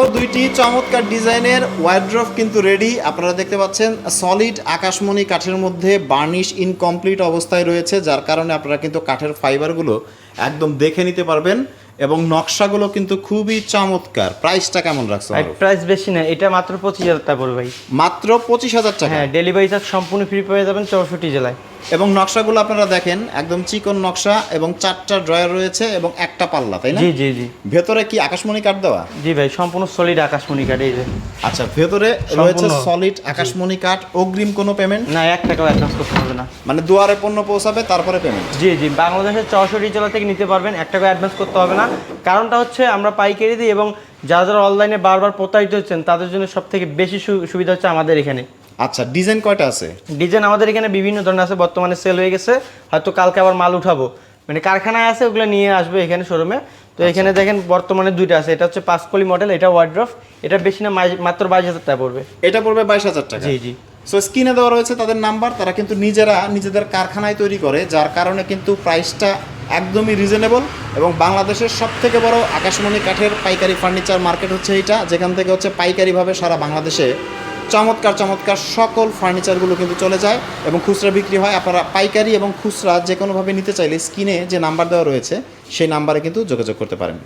আরও দুইটি চমৎকার ডিজাইনের ওয়াইড্রফ কিন্তু রেডি আপনারা দেখতে পাচ্ছেন সলিড আকাশমণি কাঠের মধ্যে বার্নিশ ইনকমপ্লিট অবস্থায় রয়েছে যার কারণে আপনারা কিন্তু কাঠের ফাইবারগুলো একদম দেখে নিতে পারবেন এবং নকশাগুলো কিন্তু খুবই চমৎকার। প্রাইসটা কেমন রাখছো? প্রাইস বেশি না এটা মাত্র পঁচিশ হাজার টাকা পড়বে ভাই। মাত্র পঁচিশ হাজার টাকা? হ্যাঁ ডেলিভারি চার্জ সম্পূর্ণ ফ্রি পেয়ে যাবেন চৌষট্টি জেলায়। এবং নকশাগুলো আপনারা দেখেন একদম চিকন নকশা এবং চারটা ড্রয়ার রয়েছে এবং একটা পাল্লা তাই না? জি জি জি। ভেতরে কি আকাশমণি কাঠ দেওয়া? জি ভাই সম্পূর্ণ সলিড আকাশমণি কার্ড এই যে। আচ্ছা ভেতরে রয়েছে সলিড আকাশমণি কাঠ অগ্রিম কোনো পেমেন্ট না এক টাকাও অ্যাডভান্স করতে হবে না। মানে দুয়ারে পণ্য পৌঁছাবে তারপরে পেমেন্ট জি জি বাংলাদেশের চৌষট্টি জেলা থেকে নিতে পারবেন এক টাকা অ্যাডভান্স করতে হবে না। কারণটা হচ্ছে আমরা পাইকারি দিই এবং যারা যারা অনলাইনে বারবার প্রতারিত হচ্ছেন তাদের জন্য সব থেকে বেশি সুবিধা হচ্ছে আমাদের এখানে। আচ্ছা ডিজাইন কয়টা আছে? ডিজাইন আমাদের এখানে বিভিন্ন ধরনের আছে বর্তমানে সেল হয়ে গেছে। হয়তো কালকে আবার মাল উঠাবো। মানে কারখানায় আছে ওগুলো নিয়ে আসবে এখানে শোরুমে তো এখানে দেখেন বর্তমানে দুইটা আছে। এটা হচ্ছে পাঁচকলি মডেল এটা ওয়ার্ড্রফ এটা বেশি না মাত্র বাইশ হাজার টাকা পড়বে। এটা পড়বে বাইশ হাজার টাকা? জি জি। সো স্ক্রিনে দেওয়া রয়েছে তাদের নাম্বার তারা কিন্তু নিজেরা নিজেদের কারখানায় তৈরি করে যার কারণে কিন্তু প্রাইসটা একদমই রিজনেবল এবং বাংলাদেশের সব থেকে বড় আকাশমণি কাঠের পাইকারি ফার্নিচার মার্কেট হচ্ছে এইটা যেখান থেকে হচ্ছে পাইকারিভাবে সারা বাংলাদেশে চমৎকার চমৎকার সকল ফার্নিচারগুলো কিন্তু চলে যায় এবং খুচরা বিক্রি হয়। আপনারা পাইকারি এবং খুচরা যে কোনোভাবে নিতে চাইলে স্ক্রিনে যে নাম্বার দেওয়া রয়েছে, সেই নাম্বারে কিন্তু যোগাযোগ করতে পারেন।